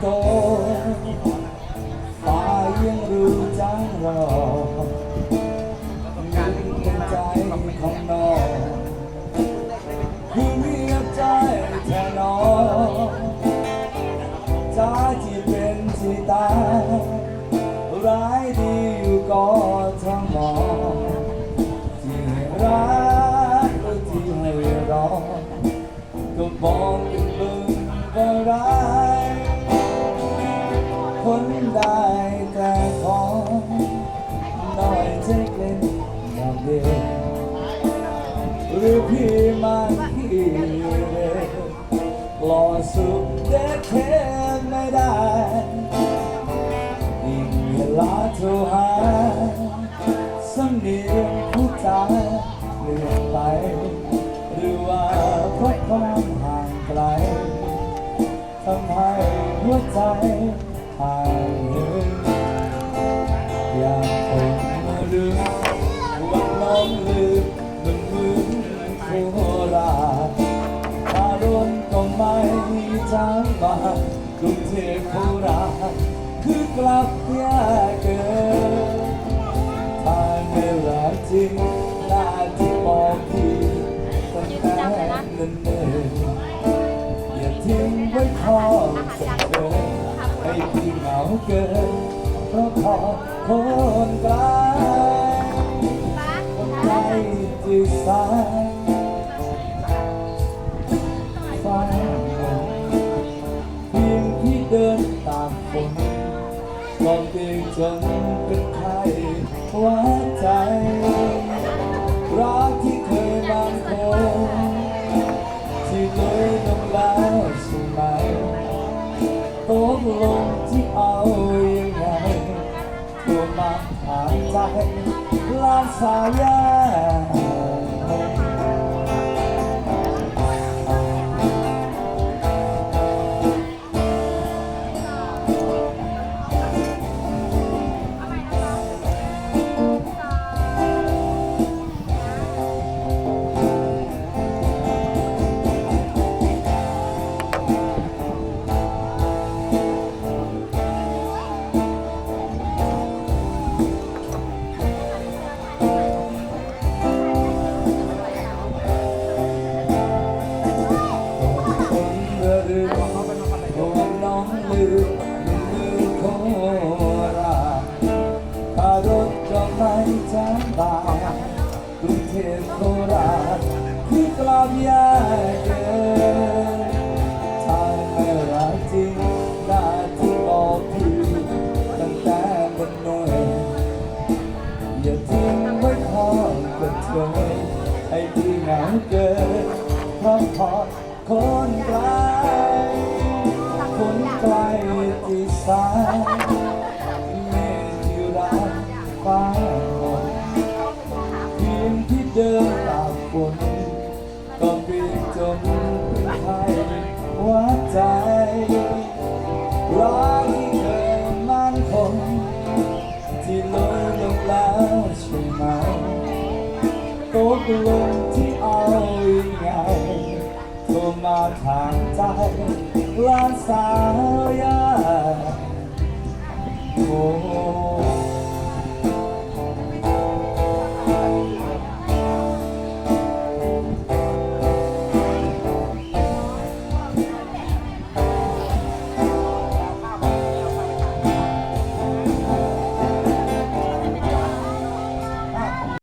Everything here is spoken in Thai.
ฟ้ายังรู้จังรอการในใจของน้องคือเรียกใจแค่น้องใจที่เป็นที่ตายร้ายดีอยู่ก็ทั้งมองที่รักหรือที่ให้รอก็บอก หรือพี่มันพี่เร็หล่อสุดเด็ดเทนไม่ได้ยิ่งเวลาโทรหาสำเนียงผู้จาเปลี่ยนไป หรือว่าเพราะความห่างไกลทำให้หัวใจหายานกรุงเทพโคราคือกลับยากเกินถ้าไม่รักจริงน่าที่บอกพี่ตั้งแต่เนิ่นๆอย่าทิ้งไว้คอยสักเกินให้พี่เหงาเกินเพราะขอคนไกลคนใจจีสาย เป็นไข้หัวใจ รักที่เคยบางคนที่เลยต้องแล้วใช่ไหมตกลงที่เอายังไงตัวมาถามใจลานสายา ที่กลับยากเกินถ้าไม่รักจริงได้ที่บอกพี่ตั้งแต่บนเนินอย่าทิ้งไว้คอยเป็นเธอให้พี่เหงาเกินเพราะพอคนไกล ใจรักที่เคมันคงที่ลดลงแล้วใช่ไหมตกลงที่เอายังงโทมาทางใจล้านสาย